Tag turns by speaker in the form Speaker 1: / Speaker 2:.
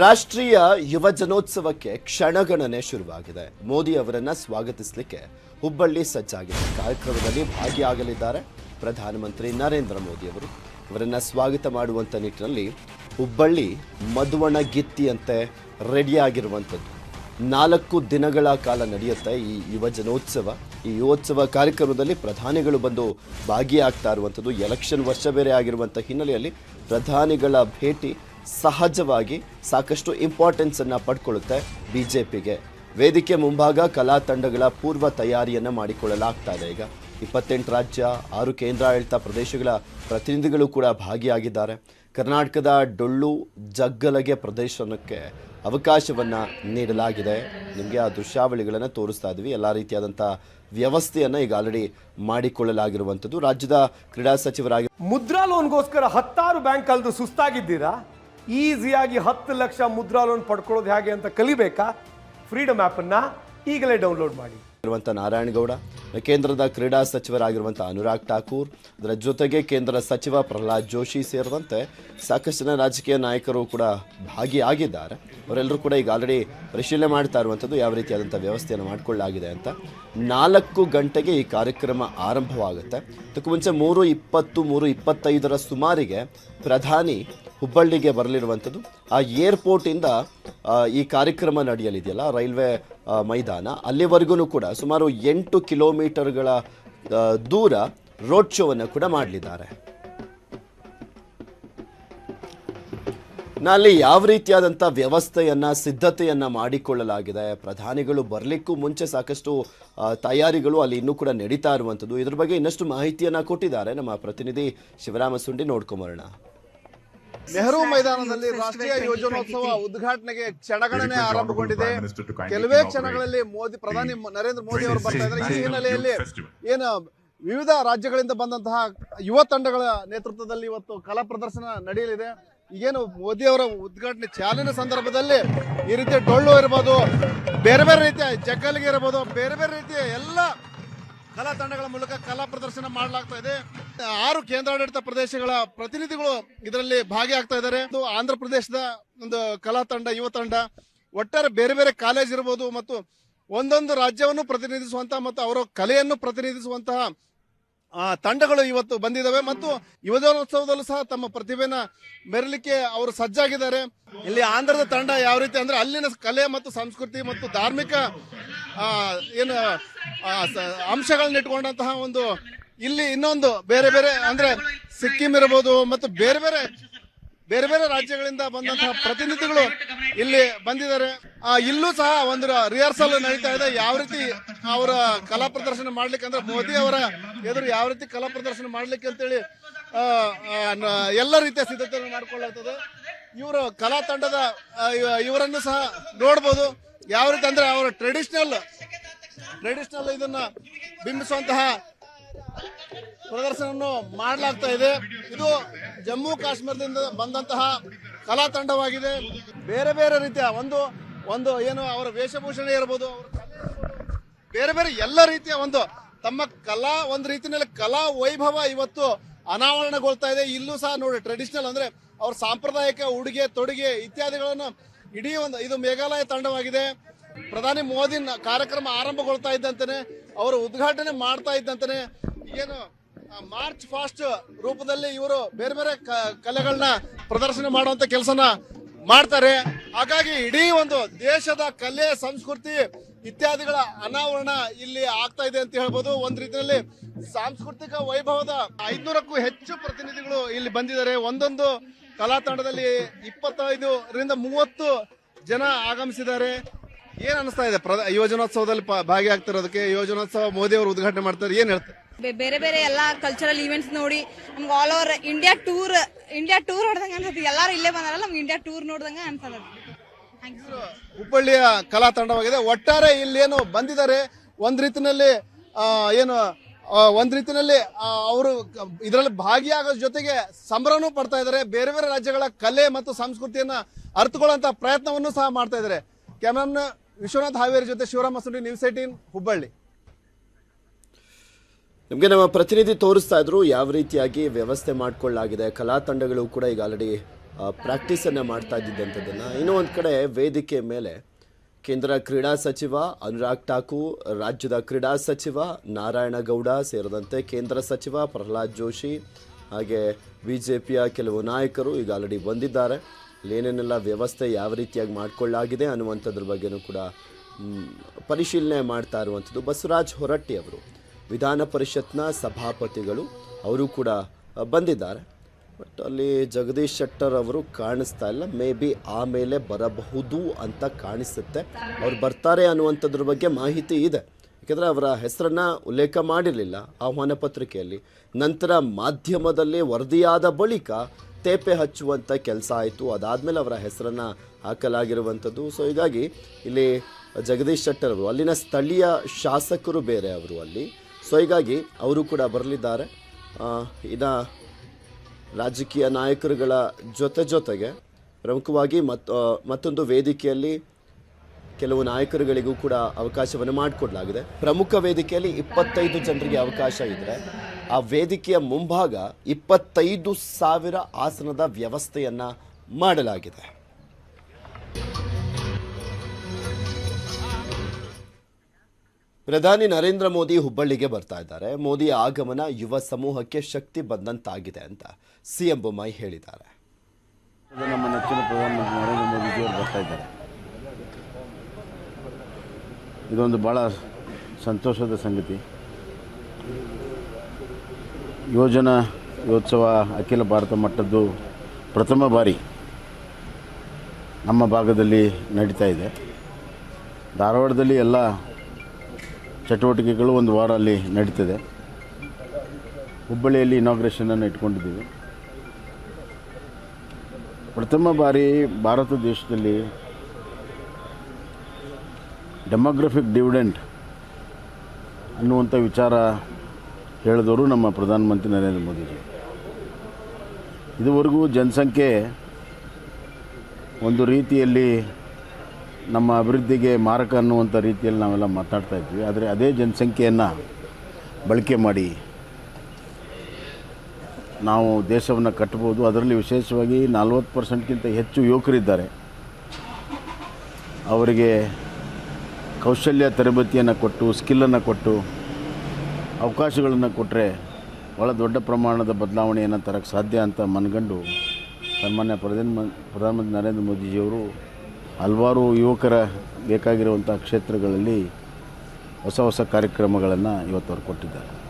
Speaker 1: ರಾಷ್ಟ್ರೀಯ ಯುವ ಜನೋತ್ಸವಕ್ಕೆ ಕ್ಷಣಗಣನೆ ಶುರುವಾಗಿದೆ. ಮೋದಿ ಅವರನ್ನ ಸ್ವಾಗತಿಸಲಿಕ್ಕೆ ಹುಬ್ಬಳ್ಳಿ ಸಜ್ಜಾಗಿದೆ ಕಾರ್ಯಕ್ರಮದಲ್ಲಿ ಭಾಗಿಯಾಗಲಿದ್ದಾರೆ. ಪ್ರಧಾನಮಂತ್ರಿ ನರೇಂದ್ರ ಮೋದಿ ಅವರು ಇವರನ್ನ ಸ್ವಾಗತ ಮಾಡುವಂತ ನಿಟ್ಟಿನಲ್ಲಿ ಹುಬ್ಬಳ್ಳಿ ಮಧುವಣಗಿತ್ತಿಯಂತೆ ರೆಡಿಯಾಗಿರುವಂಥದ್ದು. ನಾಲ್ಕು ದಿನಗಳ ಕಾಲ ನಡೆಯುತ್ತೆ ಈ ಯುವ ಜನೋತ್ಸವ. ಈ ಯುವೋತ್ಸವ ಕಾರ್ಯಕ್ರಮದಲ್ಲಿ ಪ್ರಧಾನಿಗಳು ಬಂದು ಭಾಗಿಯಾಗ್ತಾ ಇರುವಂಥದ್ದು. ಎಲೆಕ್ಷನ್ ವರ್ಷ ಬೇರೆ ಆಗಿರುವಂಥ ಹಿನ್ನೆಲೆಯಲ್ಲಿ ಪ್ರಧಾನಿಗಳ ಭೇಟಿ ಸಹಜವಾಗಿ ಸಾಕಷ್ಟು ಇಂಪಾರ್ಟೆನ್ಸ್ ಅನ್ನ ಪಡ್ಕೊಳ್ಳುತ್ತೆ ಬಿಜೆಪಿಗೆ. ವೇದಿಕೆ ಮುಂಭಾಗ ಕಲಾ ತಂಡಗಳ ಪೂರ್ವ ತಯಾರಿಯನ್ನ ಮಾಡಿಕೊಳ್ಳಲಾಗ್ತಾ ಇದೆ ಈಗ. ಇಪ್ಪತ್ತೆಂಟು ರಾಜ್ಯ, ಆರು ಕೇಂದ್ರಾಡಳಿತ ಪ್ರದೇಶಗಳ ಪ್ರತಿನಿಧಿಗಳು ಕೂಡ ಭಾಗಿಯಾಗಿದ್ದಾರೆ. ಕರ್ನಾಟಕದ ಡೊಳ್ಳು ಜಗ್ಗಲಗೆ ಪ್ರದೇಶಕ್ಕೆ ಅವಕಾಶವನ್ನ ನೀಡಲಾಗಿದೆ. ನಿಮಗೆ ಆ ದೃಶ್ಯಾವಳಿಗಳನ್ನು ತೋರಿಸ್ತಾ ಇದ್ವಿ. ಎಲ್ಲ ರೀತಿಯಾದಂಥ ವ್ಯವಸ್ಥೆಯನ್ನು ಈಗ ಆಲ್ರೆಡಿ ಮಾಡಿಕೊಳ್ಳಲಾಗಿರುವಂಥದ್ದು. ರಾಜ್ಯದ ಕ್ರೀಡಾ ಸಚಿವರಾಗಿ
Speaker 2: ಮುದ್ರಾ ಲೋನ್ಗೋಸ್ಕರ ಹತ್ತಾರು ಬ್ಯಾಂಕ್ ಅಲ್ಲದು ಸುಸ್ತಾಗಿದ್ದೀರಾ? ಈಸಿಯಾಗಿ ಹತ್ತು ಲಕ್ಷ ಮುದ್ರಾ ಲೋನ್ ಪಡ್ಕೊಳ್ಳೋದು ಹೇಗೆ ಅಂತ ಕಲಿಬೇಕಾ? ಫ್ರೀಡಮ್ ಆ್ಯಪನ್ನು ಈಗಲೇ ಡೌನ್ಲೋಡ್ ಮಾಡಿ.
Speaker 1: ಇರುವಂಥ ನಾರಾಯಣಗೌಡ ಕೇಂದ್ರದ ಕ್ರೀಡಾ ಸಚಿವರಾಗಿರುವಂಥ ಅನುರಾಗ್ ಠಾಕೂರ್, ಅದರ ಜೊತೆಗೆ ಕೇಂದ್ರ ಸಚಿವ ಪ್ರಹ್ಲಾದ್ ಜೋಶಿ ಸೇರಿದಂತೆ ಸಾಕಷ್ಟು ರಾಜಕೀಯ ನಾಯಕರು ಕೂಡ ಭಾಗಿಯಾಗಿದ್ದಾರೆ. ಅವರೆಲ್ಲರೂ ಕೂಡ ಈಗ ಆಲ್ರೆಡಿ ಪರಿಶೀಲನೆ ಮಾಡ್ತಾ ಇರುವಂಥದ್ದು ಯಾವ ರೀತಿಯಾದಂಥ ವ್ಯವಸ್ಥೆಯನ್ನು ಮಾಡಿಕೊಳ್ಳಲಾಗಿದೆ ಅಂತ. ನಾಲ್ಕು ಗಂಟೆಗೆ ಈ ಕಾರ್ಯಕ್ರಮ ಆರಂಭವಾಗುತ್ತೆ. ಅದಕ್ಕೂ ಮುಂಚೆ ಮೂರು ಇಪ್ಪತ್ತು, ಮೂರು ಇಪ್ಪತ್ತೈದರ ಸುಮಾರಿಗೆ ಪ್ರಧಾನಿ ಹುಬ್ಬಳ್ಳಿಗೆ ಬರಲಿರುವಂಥದ್ದು ಆ ಏರ್ಪೋರ್ಟಿಂದ ಈ ಕಾರ್ಯಕ್ರಮ ನಡೆಯಲಿದೆಯಲ್ಲ, ರೈಲ್ವೆ ಮೈದಾನ. ಅಲ್ಲಿವರೆಗೂ ಕೂಡ ಸುಮಾರು ಎಂಟು ಕಿಲೋಮೀಟರ್ಗಳ ದೂರ ರೋಡ್ ಶೋವನ್ನು ಕೂಡ ಮಾಡಲಿದ್ದಾರೆ. ಅಲ್ಲಿ ಯಾವ ರೀತಿಯಾದಂಥ ವ್ಯವಸ್ಥೆಯನ್ನು, ಸಿದ್ಧತೆಯನ್ನು ಮಾಡಿಕೊಳ್ಳಲಾಗಿದೆ? ಪ್ರಧಾನಿಗಳು ಬರಲಿಕ್ಕೂ ಮುಂಚೆ ಸಾಕಷ್ಟು ತಯಾರಿಗಳು ಅಲ್ಲಿ ಇನ್ನೂ ಕೂಡ ನಡೀತಾ ಇರುವಂಥದ್ದು ಇದ್ರ ಬಗ್ಗೆ ಇನ್ನಷ್ಟು ಮಾಹಿತಿಯನ್ನು ಕೊಟ್ಟಿದ್ದಾರೆ ನಮ್ಮ ಪ್ರತಿನಿಧಿ ಶಿವರಾಮ ಸುಂಡಿ. ನೋಡ್ಕೊಂಬರೋಣ.
Speaker 3: ನೆಹರು ಮೈದಾನದಲ್ಲಿ ರಾಷ್ಟ್ರೀಯ ಯೋಜನೋತ್ಸವ ಉದ್ಘಾಟನೆಗೆ ಕ್ಷಣಗಣನೆ ಆರಂಭಗೊಂಡಿದೆ. ಕೆಲವೇ ಕ್ಷಣಗಳಲ್ಲಿ ಮೋದಿ ಪ್ರಧಾನಿ ನರೇಂದ್ರ ಮೋದಿ ಅವರು ಬರ್ತಾ ಇದ್ದಾರೆ. ಈ ಹಿನ್ನೆಲೆಯಲ್ಲಿ ಏನು ವಿವಿಧ ರಾಜ್ಯಗಳಿಂದ ಬಂದಂತಹ ಯುವ ತಂಡಗಳ ನೇತೃತ್ವದಲ್ಲಿ ಇವತ್ತು ಕಲಾ ಪ್ರದರ್ಶನ ನಡೆಯಲಿದೆ. ಈಗೇನು ಮೋದಿ ಅವರ ಉದ್ಘಾಟನೆ ಚಾಲನೆ ಸಂದರ್ಭದಲ್ಲಿ ಈ ರೀತಿಯ ಡೊಳ್ಳು ಇರ್ಬೋದು ಬೇರೆ ಬೇರೆ ರೀತಿಯ ಜಗ್ಗಲಿಗೆ ಇರ್ಬೋದು ಬೇರೆ ಬೇರೆ ರೀತಿಯ ಎಲ್ಲ ಕಲಾ ತಂಡಗಳ ಮೂಲಕ ಕಲಾ ಪ್ರದರ್ಶನ ಮಾಡಲಾಗ್ತಾ ಇದೆ. ಆರು ಕೇಂದ್ರಾಡಳಿತ ಪ್ರದೇಶಗಳ ಪ್ರತಿನಿಧಿಗಳು ಇದರಲ್ಲಿ ಭಾಗಿಯಾಗ್ತಾ ಇದ್ದಾರೆ. ಇದು ಆಂಧ್ರ ಪ್ರದೇಶದ ಒಂದು ಕಲಾ ತಂಡ, ಯುವ ತಂಡ, ಒಟ್ಟಾರೆ ಬೇರೆ ಬೇರೆ ಕಾಲೇಜ್ ಇರಬಹುದು ಮತ್ತು ಒಂದೊಂದು ರಾಜ್ಯವನ್ನು ಪ್ರತಿನಿಧಿಸುವಂತಹ ಮತ್ತು ಅವರ ಕಲೆಯನ್ನು ಪ್ರತಿನಿಧಿಸುವಂತಹ ತಂಡಗಳು ಇವತ್ತು ಬಂದಿದ್ದಾವೆ ಮತ್ತು ಯುವಜನೋತ್ಸವದಲ್ಲೂ ಸಹ ತಮ್ಮ ಪ್ರತಿಭೆನ ಮೆರಲಿಕ್ಕೆ ಅವರು ಸಜ್ಜಾಗಿದ್ದಾರೆ. ಇಲ್ಲಿ ಆಂಧ್ರದ ತಂಡ ಯಾವ ರೀತಿ ಅಂದ್ರೆ ಅಲ್ಲಿನ ಕಲೆ ಮತ್ತು ಸಂಸ್ಕೃತಿ ಮತ್ತು ಧಾರ್ಮಿಕ ಆ, ಏನು ಆ, ಅಂಶಗಳನ್ನ ಇಟ್ಕೊಂಡಂತಹ ಒಂದು ಇಲ್ಲಿ ಇನ್ನೊಂದು ಬೇರೆ ಬೇರೆ ಅಂದ್ರೆ ಸಿಕ್ಕಿಂ ಇರಬಹುದು ಮತ್ತು ಬೇರೆ ಬೇರೆ ಬೇರೆ ಬೇರೆ ರಾಜ್ಯಗಳಿಂದ ಬಂದಂತಹ ಪ್ರತಿನಿಧಿಗಳು ಇಲ್ಲಿ ಬಂದಿದ್ದಾರೆ. ಇಲ್ಲೂ ಸಹ ಒಂದು ರಿಹರ್ಸಲ್ ನಡೀತಾ ಇದೆ. ಯಾವ ರೀತಿ ಅವರ ಕಲಾ ಪ್ರದರ್ಶನ ಮಾಡ್ಲಿಕ್ಕೆ ಅಂದ್ರೆ ಮೋದಿ ಅವರ ಎದುರು ಯಾವ ರೀತಿ ಕಲಾ ಪ್ರದರ್ಶನ ಮಾಡ್ಲಿಕ್ಕೆ ಅಂತೇಳಿ ಎಲ್ಲ ರೀತಿಯ ಸಿದ್ಧತೆಯನ್ನು ಮಾಡಿಕೊಳ್ಳುತ್ತದೆ. ಇವರು ಕಲಾ ತಂಡದ ಇವರನ್ನು ಸಹ ನೋಡ್ಬೋದು. ಯಾವ ರೀತಿ ಅಂದ್ರೆ ಅವರ ಟ್ರೆಡಿಷನಲ್ ಟ್ರೆಡಿಷನಲ್ ಇದನ್ನ ಬಿಂಬಿಸುವಂತಹ ಪ್ರದರ್ಶನವನ್ನು ಮಾಡಲಾಗ್ತಾ ಇದೆ. ಇದು ಜಮ್ಮು ಕಾಶ್ಮೀರದಿಂದ ಬಂದಂತಹ ಕಲಾ ತಂಡವಾಗಿದೆ. ಬೇರೆ ಬೇರೆ ರೀತಿಯ ಒಂದು ಒಂದು ಏನು ಅವರ ವೇಷಭೂಷಣ ಇರ್ಬೋದು ಬೇರೆ ಬೇರೆ ಎಲ್ಲ ರೀತಿಯ ಒಂದು ತಮ್ಮ ಕಲಾ, ಒಂದು ರೀತಿಯಲ್ಲಿ ಕಲಾ ವೈಭವ ಇವತ್ತು ಅನಾವರಣಗೊಳ್ತಾ ಇದೆ. ಇಲ್ಲೂ ಸಹ ನೋಡಿ ಟ್ರೆಡಿಷನಲ್ ಅಂದ್ರೆ ಅವ್ರ ಸಾಂಪ್ರದಾಯಿಕ ಉಡುಗೆ, ತೊಡುಗೆ ಇತ್ಯಾದಿಗಳನ್ನು ಇಡೀ ಒಂದು ಇದು ಮೇಘಾಲಯ ತಂಡವಾಗಿದೆ. ಪ್ರಧಾನಿ ಮೋದಿ ಕಾರ್ಯಕ್ರಮ ಆರಂಭಗೊಳ್ತಾ ಇದ್ದಂತಾನೆ, ಅವರು ಉದ್ಘಾಟನೆ ಮಾಡ್ತಾ ಇದ್ದಂತಾನೆ, ಏನು ಮಾರ್ಚ್ ಫಾಸ್ಟ್ ರೂಪದಲ್ಲಿ ಇವರು ಬೇರೆ ಬೇರೆ ಕಲೆಗಳನ್ನ ಪ್ರದರ್ಶನ ಮಾಡುವಂತ ಕೆಲಸನ ಮಾಡ್ತಾರೆ. ಹಾಗಾಗಿ ಇಡೀ ಒಂದು ದೇಶದ ಕಲೆ, ಸಂಸ್ಕೃತಿ ಇತ್ಯಾದಿಗಳ ಅನಾವರಣ ಇಲ್ಲಿ ಆಗ್ತಾ ಇದೆ ಅಂತ ಹೇಳ್ಬೋದು. ಒಂದ್ ರೀತಿಯಲ್ಲಿ ಸಾಂಸ್ಕೃತಿಕ ವೈಭವದ ಐದ್ನೂರಕ್ಕೂ ಹೆಚ್ಚು ಪ್ರತಿನಿಧಿಗಳು ಇಲ್ಲಿ ಬಂದಿದ್ದಾರೆ. ಒಂದೊಂದು ಕಲಾ ತಂಡದಲ್ಲಿ ಇಪ್ಪತ್ತೈದರಿಂದ ಮೂವತ್ತು ಜನ ಆಗಮಿಸಿದ್ದಾರೆ. ಏನ್ ಅನಿಸ್ತಾ ಇದೆ ಪ್ರದ ಯೋಜನೋತ್ಸವದಲ್ಲಿ ಪ- ಭಾಗಿಯಾಗ್ತಿರೋದಕ್ಕೆ? ಯೋಜನೋತ್ಸವ ಮೋದಿ ಅವರು ಉದ್ಘಾಟನೆ ಮಾಡ್ತಾರೆ. ಏನ್ ಹೇಳ್ತಾರೆ?
Speaker 4: ಬೇರೆ ಬೇರೆ ಎಲ್ಲ ಕಲ್ಚರಲ್ ಈವೆಂಟ್ಸ್ ನೋಡಿ, ನಮ್ಗೆ all over India tour India tour ಹೊಡೆದಂಗೆ ಅನ್ಸುತ್ತೆ. ಎಲ್ಲರೂ ಇಲ್ಲೇ ಬಂದಾರಲ್ಲ, ನಮ್ಗೆ ಇಂಡಿಯಾ ಟೂರ್ ನೋಡ್ದಂಗೆ ಅನ್ಸದ
Speaker 3: ಹುಬ್ಬಳ್ಳಿಯ ಕಲಾ ತಂಡವಾಗಿದೆ. ಒಟ್ಟಾರೆ ಇಲ್ಲೇನು ಬಂದಿದ್ದಾರೆ. ಒಂದ್ ರೀತಿನಲ್ಲಿ ಏನು ಒಂದ್ ರೀತಿನಲ್ಲಿ ಅವರು ಇದರಲ್ಲಿ ಭಾಗಿಯಾಗೋದ್ರ ಜೊತೆಗೆ ಸಂಭ್ರಮನೂ ಪಡ್ತಾ ಇದ್ದಾರೆ. ಬೇರೆ ಬೇರೆ ರಾಜ್ಯಗಳ ಕಲೆ ಮತ್ತು ಸಂಸ್ಕೃತಿಯನ್ನ ಅರ್ಥಕೊಳ್ಳುವಂತ ಪ್ರಯತ್ನವನ್ನು ಸಹ ಮಾಡ್ತಾ ಇದ್ದಾರೆ. ಕ್ಯಾಮ್ರಾಮನ್ ವಿಶ್ವನಾಥ್ ಹಾವೇರಿ ಜೊತೆ ಶಿವರಾಮ ಸುಂಡಿ ನ್ಯೂಸ್ ಏಟೀನ್ ಹುಬ್ಬಳ್ಳಿ
Speaker 1: ನಿಮಗೆ ನಮ್ಮ ಪ್ರತಿನಿಧಿ ತೋರಿಸ್ತಾ ಇದ್ರು ಯಾವ ರೀತಿಯಾಗಿ ವ್ಯವಸ್ಥೆ ಮಾಡಿಕೊಳ್ಳಲಾಗಿದೆ. ಕಲಾ ತಂಡಗಳು ಕೂಡ ಈಗ ಆಲ್ರೆಡಿ ಪ್ರಾಕ್ಟೀಸನ್ನು ಮಾಡ್ತಾ ಇದ್ದಿದ್ದಂಥದ್ದನ್ನು. ಇನ್ನೂ ಒಂದು ಕಡೆ ವೇದಿಕೆ ಮೇಲೆ ಕೇಂದ್ರ ಕ್ರೀಡಾ ಸಚಿವ ಅನುರಾಗ್ ಠಾಕೂರ್, ರಾಜ್ಯದ ಕ್ರೀಡಾ ಸಚಿವ ನಾರಾಯಣಗೌಡ ಸೇರಿದಂತೆ ಕೇಂದ್ರ ಸಚಿವ ಪ್ರಹ್ಲಾದ್ ಜೋಶಿ ಹಾಗೆ ಬಿ ಜೆ ಪಿಯ ಕೆಲವು ನಾಯಕರು ಈಗ ಆಲ್ರೆಡಿ ಬಂದಿದ್ದಾರೆ. ಏನೇನೆಲ್ಲ ವ್ಯವಸ್ಥೆ ಯಾವ ರೀತಿಯಾಗಿ ಮಾಡಿಕೊಳ್ಳಲಾಗಿದೆ ಅನ್ನುವಂಥದ್ರ ಬಗ್ಗೆನೂ ಕೂಡ ಪರಿಶೀಲನೆ ಮಾಡ್ತಾ ಇರುವಂಥದ್ದು ಬಸವರಾಜ್ ಹೊರಟ್ಟಿ ಅವರು. ವಿಧಾನ ಪರಿಷತ್ನ ಸಭಾಪತಿಗಳು, ಅವರು ಕೂಡ ಬಂದಿದ್ದಾರೆ. ಬಟ್ ಅಲ್ಲಿ ಜಗದೀಶ್ ಶೆಟ್ಟರ್ ಅವರು ಕಾಣಿಸ್ತಾ ಇಲ್ಲ. ಮೇ ಬಿ ಆಮೇಲೆ ಬರಬಹುದು ಅಂತ ಕಾಣಿಸುತ್ತೆ. ಅವ್ರು ಬರ್ತಾರೆ ಅನ್ನುವಂಥದ್ರ ಬಗ್ಗೆ ಮಾಹಿತಿ ಇದೆ. ಯಾಕೆಂದರೆ ಅವರ ಹೆಸರನ್ನು ಉಲ್ಲೇಖ ಮಾಡಿರಲಿಲ್ಲ ಆಹ್ವಾನ ಪತ್ರಿಕೆಯಲ್ಲಿ. ನಂತರ ಮಾಧ್ಯಮದಲ್ಲಿ ವರದಿಯಾದ ಬಳಿಕ ತೇಪೆ ಹಚ್ಚುವಂಥ ಕೆಲಸ ಆಯಿತು. ಅದಾದಮೇಲೆ ಅವರ ಹೆಸರನ್ನು ಹಾಕಲಾಗಿರುವಂಥದ್ದು. ಸೊ, ಹೀಗಾಗಿ ಇಲ್ಲಿ ಜಗದೀಶ್ ಶೆಟ್ಟರ್ ಅವರು, ಅಲ್ಲಿನ ಸ್ಥಳೀಯ ಶಾಸಕರು ಬೇರೆ ಅವರು ಅಲ್ಲಿ. ಸೊ ಹೀಗಾಗಿ ಅವರು ಕೂಡ ಬರಲಿದ್ದಾರೆ. ಇನ್ನು ರಾಜಕೀಯ ನಾಯಕರುಗಳ ಜೊತೆ ಜೊತೆಗೆ ಪ್ರಮುಖವಾಗಿ ಮತ್ತು ಮತ್ತೊಂದು ವೇದಿಕೆಯಲ್ಲಿ ಕೆಲವು ನಾಯಕರುಗಳಿಗೂ ಕೂಡ ಅವಕಾಶವನ್ನು ಮಾಡಿಕೊಡಲಾಗಿದೆ. ಪ್ರಮುಖ ವೇದಿಕೆಯಲ್ಲಿ ಇಪ್ಪತ್ತೈದು ಜನರಿಗೆ ಅವಕಾಶ ಇದ್ದರೆ ಆ ವೇದಿಕೆಯ ಮುಂಭಾಗ ಇಪ್ಪತ್ತೈದು ಸಾವಿರ ಆಸನದ ವ್ಯವಸ್ಥೆಯನ್ನು ಮಾಡಲಾಗಿದೆ. ಪ್ರಧಾನಿ ನರೇಂದ್ರ ಮೋದಿ ಹುಬ್ಬಳ್ಳಿಗೆ ಬರ್ತಾ ಇದ್ದಾರೆ. ಮೋದಿ ಆಗಮನ ಯುವ ಸಮೂಹಕ್ಕೆ ಶಕ್ತಿ ಬಂದಂತಾಗಿದೆ ಅಂತ ಸಿಎಂ ಬೊಮ್ಮಾಯಿ ಹೇಳಿದ್ದಾರೆ.
Speaker 5: ನಮ್ಮ ನೆಚ್ಚಿನ ಪ್ರಧಾನಮಂತ್ರಿ ನರೇಂದ್ರ ಇದೊಂದು ಭಾಳ ಸಂತೋಷದ ಸಂಗತಿ. ಯೋಜನಾ ಯೋತ್ಸವ ಅಖಿಲ ಭಾರತ ಮಟ್ಟದ್ದು ಪ್ರಥಮ ಬಾರಿ ನಮ್ಮ ಭಾಗದಲ್ಲಿ ನಡೀತಾ ಇದೆ. ಧಾರವಾಡದಲ್ಲಿ ಎಲ್ಲ ಚಟುವಟಿಕೆಗಳು ಒಂದು ವಾರ ಅಲ್ಲಿ ನಡೀತದೆ. ಹುಬ್ಬಳ್ಳಿಯಲ್ಲಿ ಇನಾಗ್ರೇಷನನ್ನು ಇಟ್ಕೊಂಡಿದ್ದೀವಿ. ಪ್ರಥಮ ಬಾರಿ ಭಾರತ ದೇಶದಲ್ಲಿ ಡೆಮೋಗ್ರಫಿಕ್ ಡಿವಿಡೆಂಟ್ ಅನ್ನುವಂಥ ವಿಚಾರ ಹೇಳಿದವರು ನಮ್ಮ ಪ್ರಧಾನಮಂತ್ರಿ ನರೇಂದ್ರ ಮೋದಿಜಿ. ಇದುವರೆಗೂ ಜನಸಂಖ್ಯೆ ಒಂದು ರೀತಿಯಲ್ಲಿ ನಮ್ಮ ಅಭಿವೃದ್ಧಿಗೆ ಮಾರಕ ಅನ್ನುವಂಥ ರೀತಿಯಲ್ಲಿ ನಾವೆಲ್ಲ ಮಾತಾಡ್ತಾ ಇದ್ವಿ. ಆದರೆ ಅದೇ ಜನಸಂಖ್ಯೆಯನ್ನು ಬಳಕೆ ಮಾಡಿ ನಾವು ದೇಶವನ್ನು ಕಟ್ಟಬೋದು ಅದರಲ್ಲಿ ವಿಶೇಷವಾಗಿ ನಲ್ವತ್ತು ಪರ್ಸೆಂಟ್ಗಿಂತ ಹೆಚ್ಚು ಯುವಕರಿದ್ದಾರೆ. ಅವರಿಗೆ ಕೌಶಲ್ಯ ತರಬೇತಿಯನ್ನು ಕೊಟ್ಟು, ಸ್ಕಿಲ್ಲನ್ನು ಕೊಟ್ಟು, ಅವಕಾಶಗಳನ್ನು ಕೊಟ್ಟರೆ ಭಾಳ ದೊಡ್ಡ ಪ್ರಮಾಣದ ಬದಲಾವಣೆಯನ್ನು ತರಕ್ಕೆ ಸಾಧ್ಯ ಅಂತ ಮನಗಂಡು ಸನ್ಮಾನ್ಯ ಪ್ರಧಾನ ಪ್ರಧಾನಮಂತ್ರಿ ನರೇಂದ್ರ ಮೋದಿಜಿಯವರು ಹಲವಾರು ಯುವಕರ ಬೇಕಾಗಿರುವಂಥ ಕ್ಷೇತ್ರಗಳಲ್ಲಿ ಹೊಸ ಹೊಸ ಕಾರ್ಯಕ್ರಮಗಳನ್ನು ಇವತ್ತು ಅವ್ರು ಕೊಟ್ಟಿದ್ದಾರೆ.